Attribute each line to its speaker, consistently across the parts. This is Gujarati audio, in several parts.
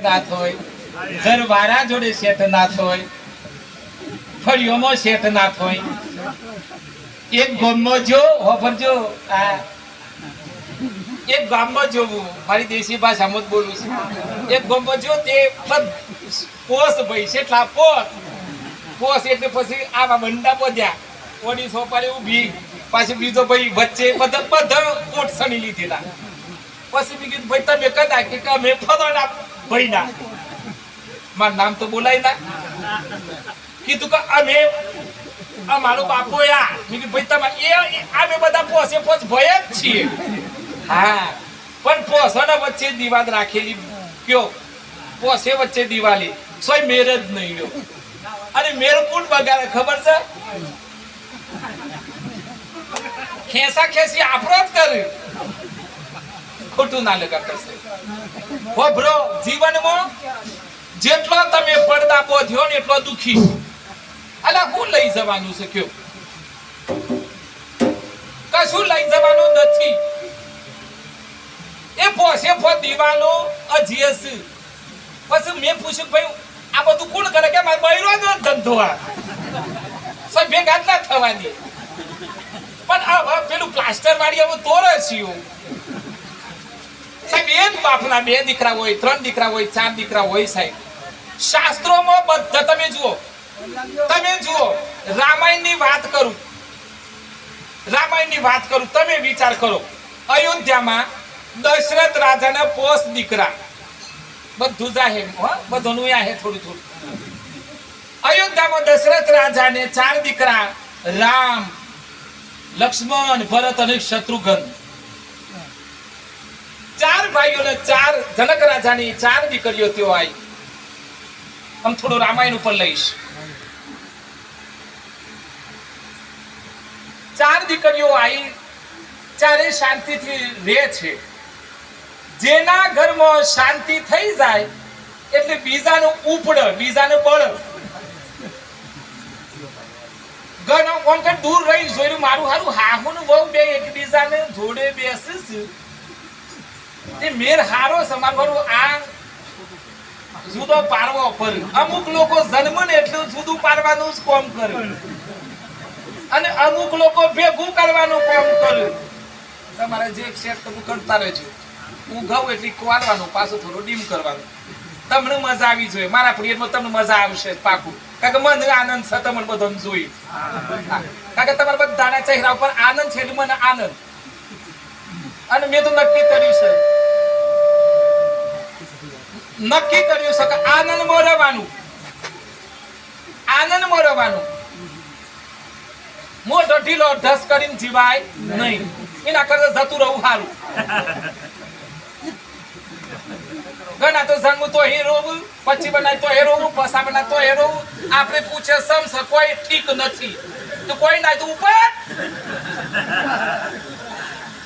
Speaker 1: નાથ હોય ઘરવાળા જોડે શેઠનાથ હોય, ફળિયોમાં શેઠનાથ હોય. એક ગામમાં જો હોફરજો આ, એક ગામમાં જોવું, મારી દેશી ભાષામાં જ બોલું છું. એક ગામમાં જો તે પોસ ભાઈ શેઠલા પોસ. પોસ એટલે પછી આવા બંડા બોધ્યા. ઓડી સોપારી ઊભી, પાછી બીજો ભાઈ વચ્ચે બધા બધા કોટ સણી લીધેલા. પછી મેં કીધું, ભાઈ તમે કદા કે અમે ફલાણા ભાઈ ના. મારું નામ તો બોલાય ના. કીધું કે અમે અમારો બાપો યા મેં ભાઈ તમે એ અમે બધા પોસે પોસ ભય જ છીએ. હા. પણ પોસોના વચ્ચે દિવાલ રાખેલી કયો પોસે વચ્ચે દિવાલી. સોય મેર જ નહીં રહ્યો. અને મેર કોણ બગાડે ખબર છે? ખેસા ખેસી આપણો જ કર્યું. ખોટું ના લગા કરશે હોભરો જીવનમાં જેટલો તમે પડદા બોધ્યો ને એટલો દુખી અલા, હું લઈ જવાનું છે કયો? કશું લઈ જવાનું નથી. એ પોસે પો દિવાલો અજીએસ પછી મેં પૂછ્યું ભાઈ, આ બધું કોણ કરે? કે મારે બૈરો ધંધો આ. સર ભેગા જ ના થવાની. પણ આ પેલું પ્લાસ્ટર વાળી હવે તોરે છીએ સાહેબ, એમ બાપના બે દીકરા હોય, ત્રણ દીકરા હોય, ચાર દીકરા હોય સાહેબ. શાસ્ત્રોમાં બધા, તમે જુઓ તમે જુઓ, રામાયણની વાત કરું, રામાયણની વાત કરું, તમે વિચાર કરો, અયોધ્યામાં દશરથ રાજાના પોસ દીકરા, બધું જાહે હો બધું હે થોડું થોડું. અયોધ્યામાં દશરથ રાજાને ચાર દીકરા, રામ, લક્ષ્મણ, ભરત અને શત્રુઘ્ન. ચાર ભાઈઓને ચાર જનક રાજાની ચાર દીકરીઓ તેઓ આવી આમ થોડું રામાયણ ઉપર લઈશ. ચાર દીકરીઓ આવી ચારે શાંતિથી રહે છે. જેના ઘરમાં શાંતિ થઈ જાય, એટલે બીજાનું ઉપડ, બીજાનું બળ. ઘણો કોણ કે દૂર રહી જોયું, મારું હારું હાહુ નું બહુ બે એકબીજાને જોડે બેસે છે તે મેર હારો સમાગરો આ જુદો પારવો પર અમુક લોકો જન્મ ને એટલું જુદું પારવાનું જ કોમ કર્યું. અને અમુક લોકો ભેગું કરવાનું કોમ કર્યું. તમારે જે ક્ષેત્ર તમે કરતા રહેજો. હું ઘઉં એટલે કવારવાનું પાછું થોડું ડીમ કરવાનું. તમને મજા આવી જોઈએ. મારા પ્રિયમાં તમને મજા આવશે પાકું. કારણ કે મને આનંદ છે તમને બધાને જોઈ કારણ કે તમારા બધાના ચહેરા ઉપર આનંદ છે એટલે મને આનંદ. અને મેં તો નક્કી કર્યું છે. નક્કી કર્યું છે કે આનંદ મોરવાનું. આનંદમાં મોરવાનું. મોટો ઢીલો ઢસ કરીને જીવાય નહીં. એના કરતા જતું રહું સારું ઘણા તો જન્મ તો હીરો પછી બનાય તો હીરો પસા બનાય તો હીરો આપણે પૂછે સમસ કોઈ ઠીક નથી. તો કોઈ ના તો ઉપર?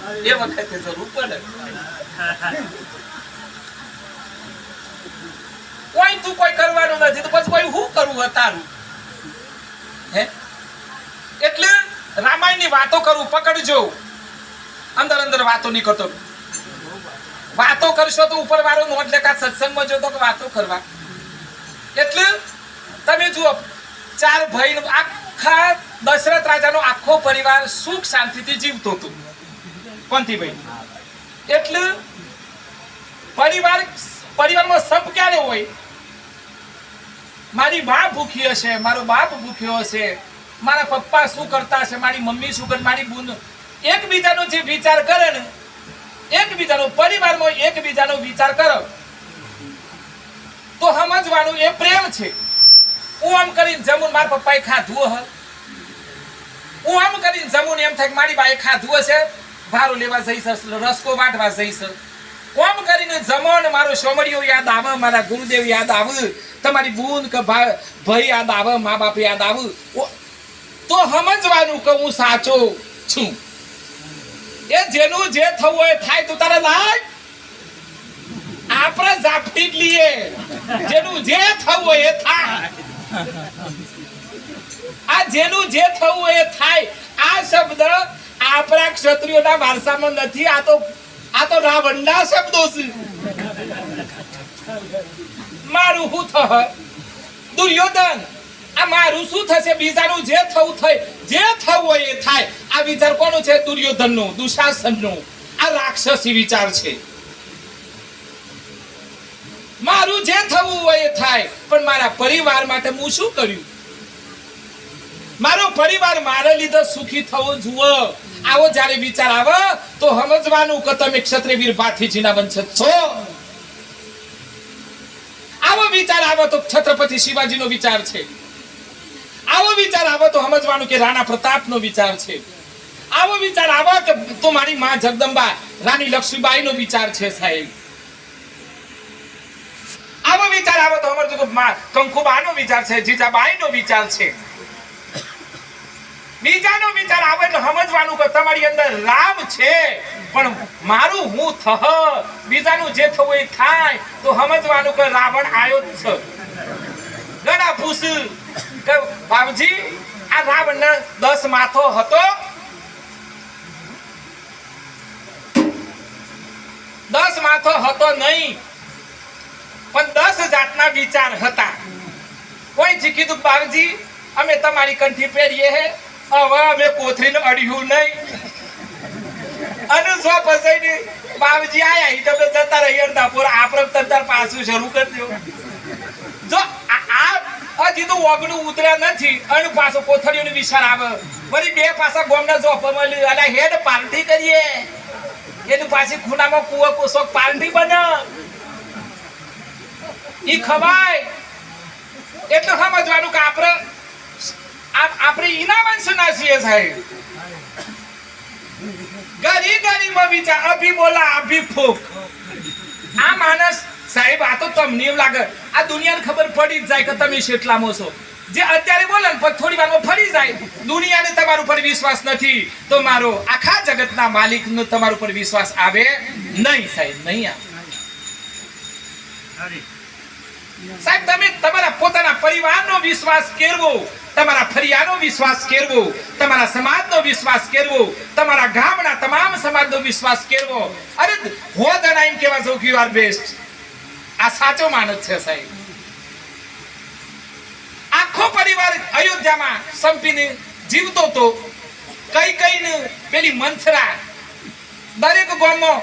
Speaker 1: એ વખતે જરૂર પડે. કોઈ તું કોઈ કરવાનું નથી, તો પછી કોઈ હું કરવું તારું હે? એટલે રામાયણની વાતો કરું, પકડજો. અંદર અંદર વાતો નહીં કરતો. વાતો કરશો તો ઉપર વાળો નોટ લેખા સત્સંગમાં જો તો કે વાતો કરવા. એટલે તમે જુઓ, ચાર ભાઈ આખા દશરથ રાજાનો આખો પરિવાર સુખ શાંતિથી જીવતો હતો. ભાઈ? એટલે પરિવાર, પરિવારમાં સબ ક્યારે હોય? મારી મા ભૂખી હશે, મારો બાપ ભૂખ્યો હશે, મારા પપ્પા શું કરતા હશે, મારી મમ્મી શું કરે, મારી બુન, એકબીજાનો જે વિચાર કરે ને, એકબીજાનો પરિવારમાં એકબીજાનો વિચાર કરો. તો સમજવાનું એ પ્રેમ છે. હું આમ કરીને જમુન મારા પપ્પાએ ખાધું હ હું આમ કરીને જમુન એમ થાય કે મારી બાએ ખાધું હશે. ભારો લેવા જઈશ, રસકો વાટવા જઈશ. કોમ કરીને જમો મારો સોમડીઓ યાદ આવે, મારા ગુરુદેવ યાદ આવે, તમારી બૂન કે ભાઈ યાદ આવે, મા બાપ યાદ આવે. તો સમજવાનું કે હું સાચો છું. એ જેનું જે થવું હોય થાય, તો તારે લાય. આપણે ઝાપટી જ લઈએ. જેનું જે થવું હોય એ થાય. આ જેનું જે થવું હોય એ થાય. આ શબ્દ આપણા ક્ષત્રિયોના વારસામાં નથી, આ તો આ તો રાવણના શબ્દો છે. મારું શું થહ દુર્યોધન, આ મારું શું થશે? બીજાનું જે થવું થાય, જે થવું હોય એ થાય. આ વિચાર કોનો છે? દુર્યોધનનો, દુશાસનનો. આ રાક્ષસી વિચાર છે. મારું જે થવું હોય એ થાય. પણ મારા પરિવાર માટે હું શું કર્યું? મારો પરિવાર મારા લીધે સુખી થવો જુઓ. આવો જ્યારે વિચાર આવે, તો સમજવાનું કે તમે ક્ષત્રિય વીર ભાથીજીના વંશજ છો. આવો વિચાર આવે તો છત્રપતિ શિવાજીનો વિચાર છે. આવો વિચાર આવે તો સમજવાનું કે રાણા પ્રતાપનો વિચાર છે. આવો વિચાર આવે કે તો મારી માં જગદંબા, રાણી લક્ષ્મીબાઈનો વિચાર છે સાહેબ. આવો વિચાર આવે તો સમજવું કંકુબાનો વિચાર છે, જીજાબાઈનો વિચાર છે. બીજાનો વિચાર આવે એટલે સમજવાનું કે તમારી અંદર રામ છે. પણ મારું હું થહ, બીજાનું જે થવું એ થાય, તો સમજવાનું કે રાવણ આવ્યો જ છે. ગણા પૂછ કે બાબજી આ રાવણ દસ માથો હતો. દસ માથો હતો નહીં, પણ દસ જાતના વિચાર હતા. કોઈ જી કીધું બાબજી અમે તમારી કંઠી પહેરીએ હે. હવે અમે કોથરીને અડ્યું નહીં. અને જો પસાઈને બાબજી આયા ઈ તમે જતા રહી અડધાપુર આપણે તંતર પાછું શરૂ કરી દો જો આ હજી તો ઓગણું ઉતર્યા નથી અને પાછો કોથળીઓનો વિચાર આવે. વળી બે પાછા ગોમના જોપમાં લી- અલા હેડ પાર્ટી કરીએ. એની પાછી ખૂણામાં કુવો કોસો પાર્ટી બને. ઈ ખવાય. એટલે સમજવાનું કે આપણે આપ- આપણે ઈના વંશના છીએ સાહેબ. ગરી ગરીમાં વિચાર અભી બોલા અભી ફૂક. આ માણસ સાહેબ આ તો તમને એમ લાગે આ દુનિયાને ખબર પડી જ જાય કે તમે શેટલામાં છો. જે અત્યારે બોલે ને પછી થોડી વારમાં ફરી જાય. દુનિયાને તમારા ઉપર વિશ્વાસ નથી. તો મારો આખા જગતના માલિકનો તમારા ઉપર વિશ્વાસ આવે નહીં સાહેબ નહીં આવે. સાહેબ તમે તમારા પોતાના પરિવારનો વિશ્વાસ કેળવો. તમારા ફરિયાનો વિશ્વાસ કેળવો, તમારા સમાજનો વિશ્વાસ કેળવો, તમારા ગામના તમામ સમાજનો વિશ્વાસ કેળવો. અરે, હો જણા એમ કેવા છો યુ આર બેસ્ટ આ સાચો માણસ છે સાહેબ. આખો પરિવાર અયોધ્યામાં સંપીને જીવતો તો કઈ કઈ ને પેલી મંથરા. દરેક ગામમાં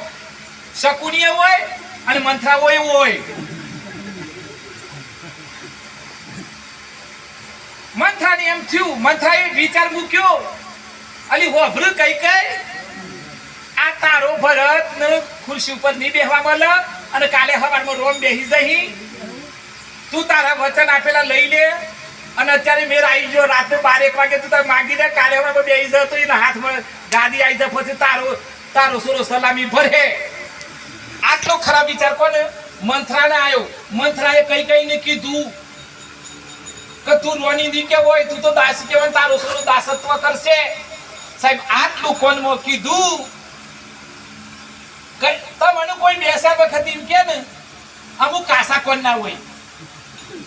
Speaker 1: શકુનીય હોય અને મંથરા હોય એવું હોય. મંથરાને એમ થયું. મંથરાએ વિચાર મૂક્યો. અલી હોભળ કઈ કઈ? આ તારો ભરત ને ખુરશી ઉપર નહીં બેહવા મળે અને કાલે સવારમાં રોમ બેહી જહી. તું તારા વચન આપેલા લઈ લે અને અત્યારે મેર આવી ગયો. રાત્રે બાર એક વાગે તું તારે માગી દે. કાલે સવારમાં બેહી જાય તો એના હાથમાં ગાદી આવી જાય પછી તારો તારો સોરો સલામી ભરે. આટલો ખરાબ વિચાર કોને? મંથરાને આવ્યો મંથરાએ કઈ કઈ ને કીધું કે તું રોની દીકે હોય, તું તો દાસી કહેવાય તારું તારો દાસત્વ કરશે. સાહેબ આટલું કોનમાં કીધું તમને કોઈ બેસા વખત એમ કે ને, અમુક કાસા કોણ ના હોય.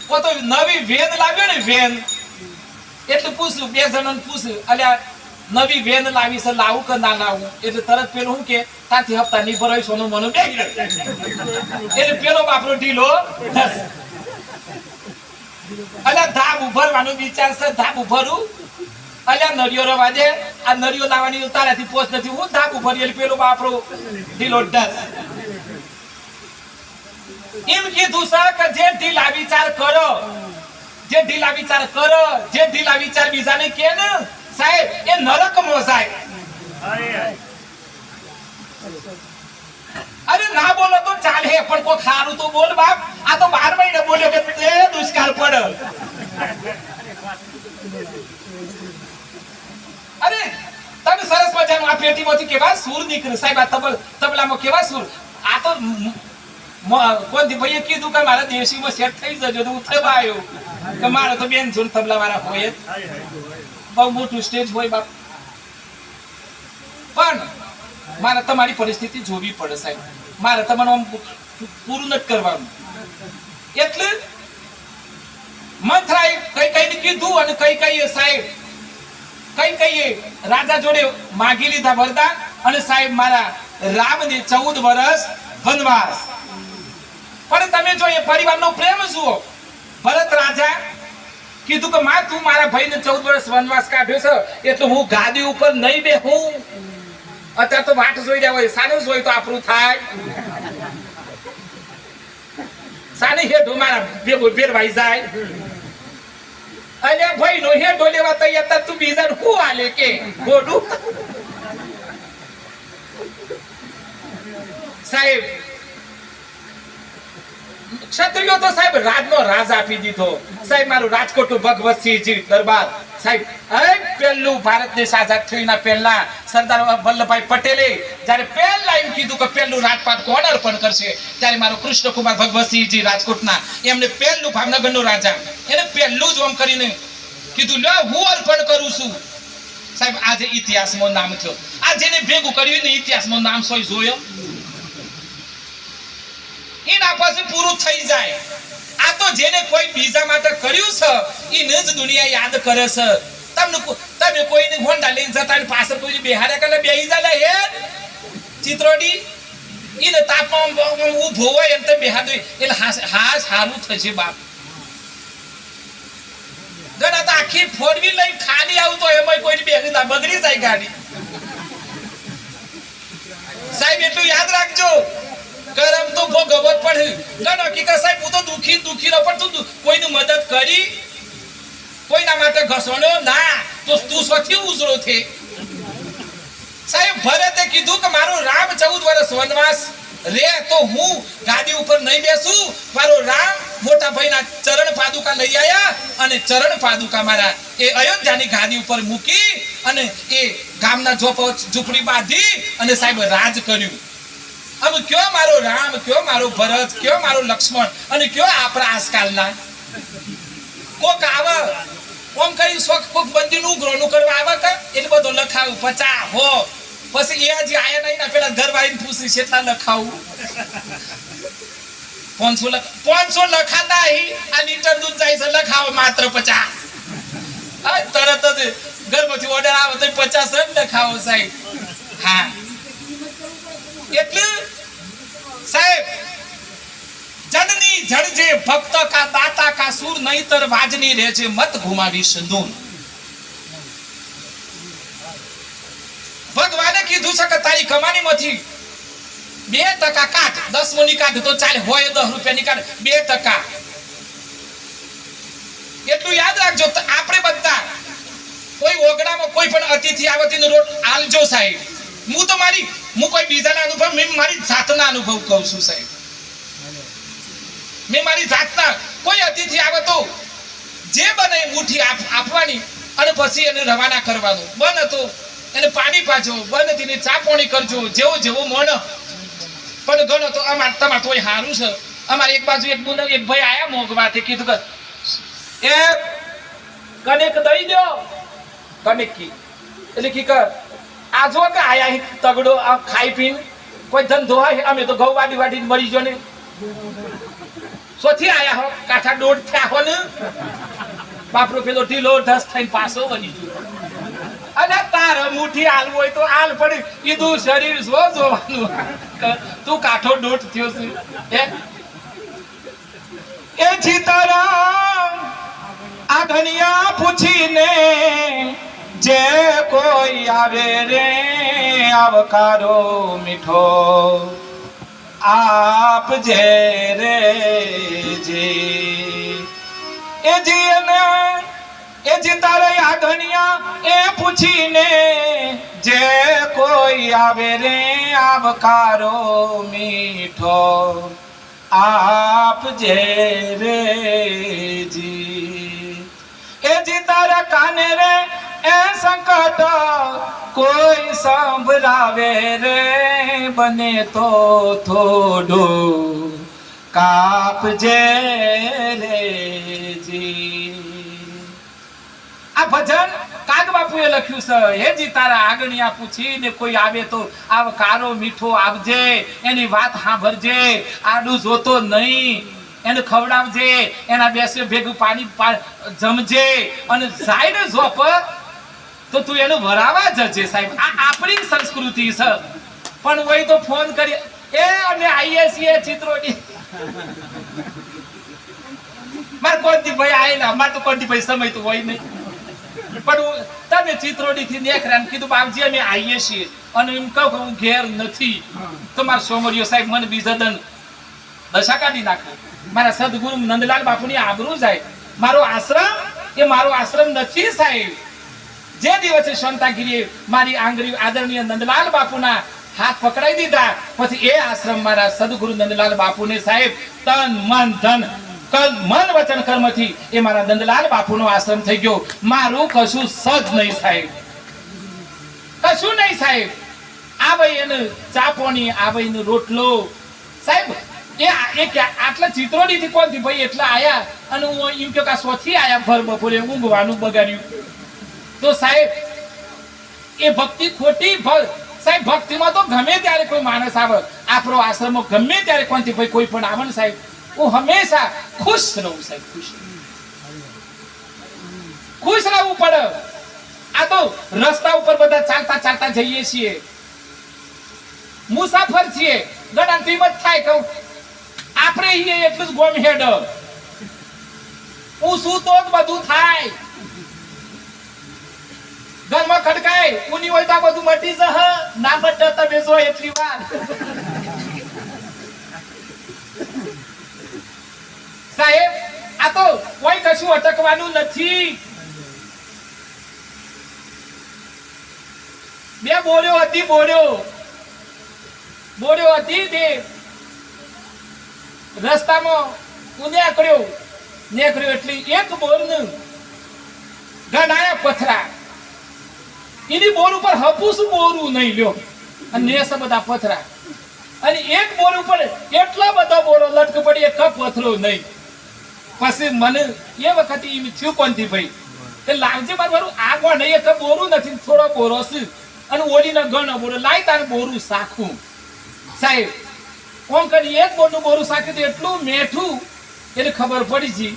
Speaker 1: કો તો નવી વેન લાવ્યો ને વેન. એટલે પૂછ્યું, બે જણાને પૂછ્યું, અલ્યા, નવી વેન લાવી છે, લાવું કે ના લાવું? એટલે તરત પેલું શું કે ત્યાંથી હપ્તા નહીં ભરાય, સોનું મને બે એટલે પેલો બાપરો ઢીલો. અલ્યા ધાબ ઉભરવાનું વિચાર છે, ધાબ ઉભરું. અલ્યા નરિયો રવા દે. આ નરિયો લાવવાની તારાથી પોસ્ટ નથી. હું ધાબ ઉભરી એટલે પેલો બાપરો ઢીલો ડસ. એમ કીધું છે કે જે ઢીલા વિચાર કરો, જે ઢીલા વિચાર કરો, જે ઢીલા વિચાર બીજાને કે ને, સાહેબ, એ નરક જાય. અરે ના બોલો તો ચાલે, પણ કોઈ ખારું તો બોલ બાપ. આ તો બાર મહિને બોલ્યો કે એ દુષ્કાળ પડે. અરે તમે સરસ મજાનું આ પેટીમાંથી કેવા સૂર નીકળે? સાહેબ, આ તબલ તબલામાં કેવા સૂર? આ તો દી ભાઈએ કીધું કે મારા દેશીમાં સેટ થઈ જજો તો હું થવા આવ્યો. કે મારે તો બેન જોડ તબલા વાળા હોય. બહુ મોટું સ્ટેજ હોય બાપ. પણ મારે તમારી પરિસ્થિતિ જોવી પડે સાહેબ. મારે તમારું આમ પૂરું નથી કરવાનું. એટલે મંથરાએ કઈ કઈ કીધું અને કઈ કઈ સાહેબ, કઈ કઈ રાજા જોડે માગી લીધા વરદાન અને સાહેબ મારા રામને ચૌદ વર્ષ વનવાસ. પણ તમે જો એ પરિવારનો પ્રેમ જુઓ, ભરત રાજા કીધું કે, માં, તું મારા ભાઈને ચૌદ વર્ષ વનવાસ કાઢ્યો છે, એટલે હું ગાદી ઉપર નહીં બેહું. અત્યારે તો વાટ જોઈ રહ્યા હોય. સાને જોઈ તો આપણું થાય. સાને હેઠો મારા ભેગો ભેરવાઈ જાય. અલ્યા ભાઈ નો હેઠો લેવા તૈયાર તું બીજા હું હાલે કે? ગોડું. સાહેબ, ક્ષત્રિયો તો સાહેબ રાજનો રાજ આપી દીધો. સાહેબ, મારું રાજકોટ ભગવતસિંહજી દરબાર. સાહેબ પહેલું ભારત દેશ આઝાદ થઈના પહેલા સરદાર વલ્લભભાઈ પટેલે જ્યારે પહેલા એમ કીધું કે પહેલું રાજપાટ કોણ અર્પણ કરશે, ત્યારે મારો કૃષ્ણકુમાર ભગવતસિંહજી રાજકોટના એમને પહેલું ભાવનગરનો રાજા, એને પહેલું જ આમ કરીને કીધું લો હું અર્પણ કરું છું. સાહેબ, આજે ઇતિહાસમાં નામ થયો. આ જેને ભેગું કર્યું ને ઇતિહાસમાં નામ સોય જોયો? એના પાસે પૂરું થઈ જાય. આ તો જેને કોઈ બીજા માટે કર્યું છે એને જ દુનિયા યાદ કરે છે. તમને તમે કોઈને હોન્ડા લઈને જતા પાછળ કોઈ બિહારે કરે બેહી જાય હે. ચિત્રોડી એને તાપમાં ઊભો હોય એમ તો બેહાડ. હોય એટલે હા સારું થશે બાપ. ગણા તો આખી ફોર વ્હીલ લઈને ખાલી આવતો એમાં કોઈ જાય બગડી જાય ગાડી. સાહેબ, એટલું યાદ રાખજો. કરમ તો પડે. ગણો કે કે સાહેબ, હું તો દુખી દુખી રહ્યો, પણ તું કોઈની મદદ કરી? કોઈના માટે ઘસણો ના, તો તું સ્વથી ઉજરો થે સાહેબ ભરતે કીધું કે મારો રામ ચૌદ વર્ષ વનવાસ રે, તો હું ગાદી ઉપર નહીં બેસું. મારો રામ મોટા ભાઈના ચરણ પાદુકા લઈ આયા અને ચરણ પાદુકા મારા એ અયોધ્યાની ગાદી ઉપર મૂકી અને એ ગામના ઝોપો ઝૂંપડી બાંધી અને સાહેબ રાજ કર્યું. હવે કયો મારો રામ, કયો મારો ભરત, કયો મારો લક્ષ્મણ અને કયો આપણા આજકાલના? કોક આવા ઓમ કરી શોખ, કોક બંદીનું ઉઘરોનું કરવા આવે કે? એટલે બધો લખાવું પચા હો. પછી એ હજી આયા નહીં ને, પેલા ઘર વાળીને પૂછી કેટલા લખાવું? પાંચસો લખ, પાંચસો લખાતા આ લીટર દૂધ જાય છે, લખાવો માત્ર પચાસ. તરત જ ઘરમાંથી ઓર્ડર આવે, તો પચાસ જ લખાવો સાહેબ. હા. એટલે સાહેબ, જનની જળજે ભક્ત કા દાતા કા સુર નહીતર વાજની રહે છે, મત ઘુમાવી સંધૂન ભગવાને કીધું છે કે તારી કમાણીમાંથી બે ટકા કાઢ, દસ મોની કાઢ તો ચાલે, હોય દસ રૂપિયાની કાઢ, બે ટકા. એટલું યાદ રાખજો આપણે બધા કોઈ ઓગણામાં કોઈ પણ અતિથિ આવે તેનો રોટ આલજો સાહેબ. હું તો મારી હું કોઈ બીજાના અનુભવ, મેં મારી જાતના અનુભવ કહું છું સાહેબ. મેં મારી જાતના, કોઈ અતિથિ આવે તો જે બને મુઠ્ઠી આપ- આપવાની અને પછી એને રવાના કરવાનું. બન હતો એને પાણી પાજો, બને તેને ચા પાણી કરજો, જેવો જેવો મન. પણ ગણો તો અમાર, તમાર તોય સારું છે. અમારે એક બાજુ એક મુન એક ભાઈ આયા મોગવાથી કીધું કે, એ, કનેક દઈ દો કનેક કી. એટલે કી કર આ જો કે આયા, તગડો આ ખાઈ પીને કોઈ ધંધો હોય, અમે તો ઘઉં વાડી વાડી મરી જો ને. સોથી આયા હો, કાઠા દોઢ થયા હો ને. બાપરો પેલો ઢીલો ઢસ થઈને પાછો બની ગયો. અને તાર મુઠી હાલવું હોય તો હાલ પડી. કીધું શરીર જો જોવાનું તું કાઠો દોઢ થયો છે? એ સીતારામ આ ધનિયા પૂછીને જે કોઈ આવે રે, આવકારો મીઠો. આપ જે રે જી. એ જીને એ જી તારે આ એ પૂછીને જે કોઈ આવે રે, આવકારો મીઠો. આપ જે રે જી. એ જી તારા કાને રે એ સંકટ કોઈ સંભળાવે રે, બને તો થોડો કાપજે રે જી. આ ભજન કાગ બાપુએ લખ્યું છે. હે તારા આગણિયા પૂછીને કોઈ આવે તો આવ કારો મીઠો આવજે એની વાત સાંભળજે. આડું જોતો નહીં, એને ખવડાવજે, એના બેસે ભેગું પાણી જમજે અને સાઈડ ને જોપ તો તું એનો વરાવા જજે સાહેબ. આ આપણી સંસ્કૃતિ છે. પણ હોય તો ફોન કરી. એ અમે આવીએ છીએ ચિત્રોની મારે કોંતીભાઈ આયેલા મારે તો કોંતીભાઈ સમય તો હોય નહીં. પણ તમે ચિત્રોડી થી નેખરા કીધું બાપજી અમે આવીએ છીએ અને એમ કહું કે હું ઘેર નથી. તો મારો સોમરીયો સાહેબ મને બીજા દન દશા કાઢી નાખે. મારા સદગુરુ નંદલાલ બાપુની આબરૂ જાય. મારો આશ્રમ? એ મારો આશ્રમ નથી સાહેબ. જે દિવસે શાંતાગીરીએ મારી આંગળી આદરણીય નંદલાલ બાપુના હાથ પકડાઈ દીધા, પછી એ આશ્રમ મારા સદગુરુ નંદલાલ બાપુને સાહેબ, તન, મન, ધન મન વચન કર્મથી એ મારા નંદલાલ બાપુનો આશ્રમ થઈ ગયો. મારું કશું સજ નહીં સાહેબ. કશું નહીં સાહેબ. આ ભાઈ એને ચા પાણી, આ ભાઈ એનો રોટલો. સાહેબ, એ એ આટલા ચિત્રોડીથી કોણથી ભાઈ એટલા આયા? અને હું એમ કે આ સોથી આયા ભર બપોરે ઊંઘવાનું બગાડ્યું. તો સાહેબ, એ ભક્તિ ખોટી સાહેબ, ભક્તિમાં તો ગમે ત્યારે કોઈ માણસ આવે. આપણો આશ્રમ ગમે ત્યારે કોણથી ભાઈ કોઈ પણ આવે સાહેબ, હું હંમેશા ખુશ રહું સાહેબ, ખુશ ખુશ રહેવું પડે આ તો રસ્તા ઉપર બધા ચાલતા ચાલતા જઈએ છીએ. મુસાફર છીએ ગણા તેમ થાય કહું. આપણે એટલું જ ગોમ હેડ. હું શું તો જ બધું થાય. ઘરમાં ખડકાય ઉની હોય તો બધું મટી જહ ના મટે તમે જો એટલી વાર. સાહેબ, આ તો કોઈ કશું અટકવાનું નથી. બે બોલ્યો હતી બોલ્યો બોલ્યો હતી તે રસ્તામાં હું કર્યો નીકળ્યો એટલે એક બોરનું ગણાયા પથરા. એની બોર ઉપર હપુસ બોરું નહીં લ્યો. અને નેસ બધા પથરા. અને એક બોર ઉપર એટલા બધા બોરો લટક પડી, એક પથરો નહીં. પછી મને એ વખતે એમ થયું કોણથી ભાઈ? કે લાવજે મારું મારું આગો નહીં, એક બોરું નથી, થોડો બોરો છે. અને ઓલીને ગણ બોરો, લાય તારે બોરું સાખું. સાહેબ, કોણ કરી? એક બોરનું બોરું સાખ્યું એટલું મેઠું, એને ખબર પડી છે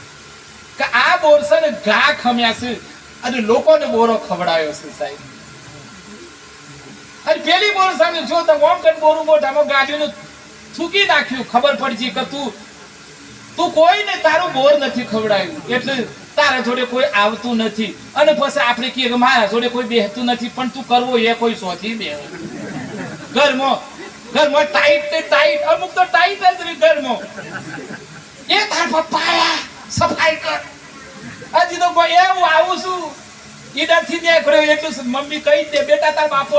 Speaker 1: કે આ બોર છે ને ઘા ખમ્યા છે અને લોકોને બોરો ખવડાયો છે સાહેબ. અને પેલી બોર સામે જો તો ઓમ કન બોરું મોઢામાં ગાડીનું થૂકી નાખ્યું. ખબર પડી કે તું તું કોઈને તારું બોર નથી ખવડાયું એટલે તારા જોડે કોઈ આવતું નથી. અને પછી આપણે કહીએ મારા જોડે કોઈ બેહતું નથી, પણ તું કરવો એ કોઈ સોથી બે ઘરમાં ઘરમાં ટાઈટ ને ટાઈટ અમુક તો ટાઈટ જ રહી ઘરમાં. એ તાર પપ્પા સફાઈ કર. હજી તો કોઈ એવું આવું છું ઈડાથી નીકળ્યો એટલું મમ્મી કહી દે, બેટા, તાર બાપુ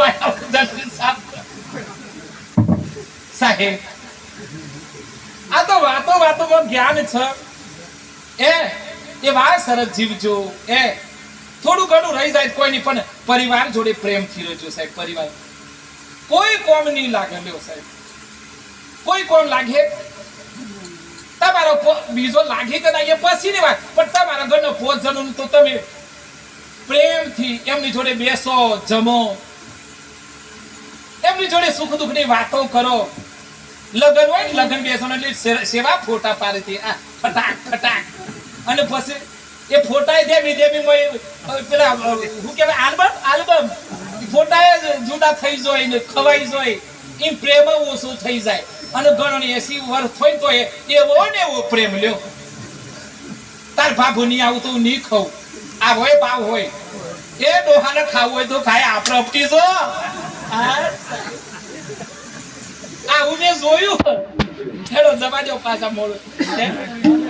Speaker 1: સાફ સાહેબ, આ તો વાતો વાતોમાં જ્ઞાન છે. એ એ વાત સરસ જીવજો એ, થોડું ઘણું રહી જાય કોઈ નહીં પણ પરિવાર જોડે પ્રેમથી રહેજો સાહેબ, પરિવાર. કોઈ કોમ નહીં લાગે લ્યો સાહેબ. કોઈ કોમ લાગે? તમારો બીજો લાગે કે ના એ પછીની વાત. પણ તમારા ઘરનો પોત જણનું તો તમે પ્રેમથી એમની જોડે બેસો, જમો. એમની જોડે સુખ દુઃખની વાતો કરો. લગન હોય ને, લગન બેસવાનું એટલે સેવા ફોટા પાડે આ ફટાક ફટાક. અને પછી એ ફોટા દેવી દેવી પેલા શું કહેવાય, આલ્બમ આલ્બમ. ફોટા જુદા થઈ જાય ને ખવાઈ જાય. એમ પ્રેમ ઓછો થઈ જાય. અને ઘણો એસી વર્ષ હોય તો એવો ને એવો પ્રેમ લ્યો. તાર બાબુ નહીં આવું તો નહીં ખાઉં. આ હોય, પાવ હોય એ ડોહાને ખાવું હોય તો ખાય આપણે અપટી આ આવું મેં જોયું, હેડો દબાજો પાછા મોડું?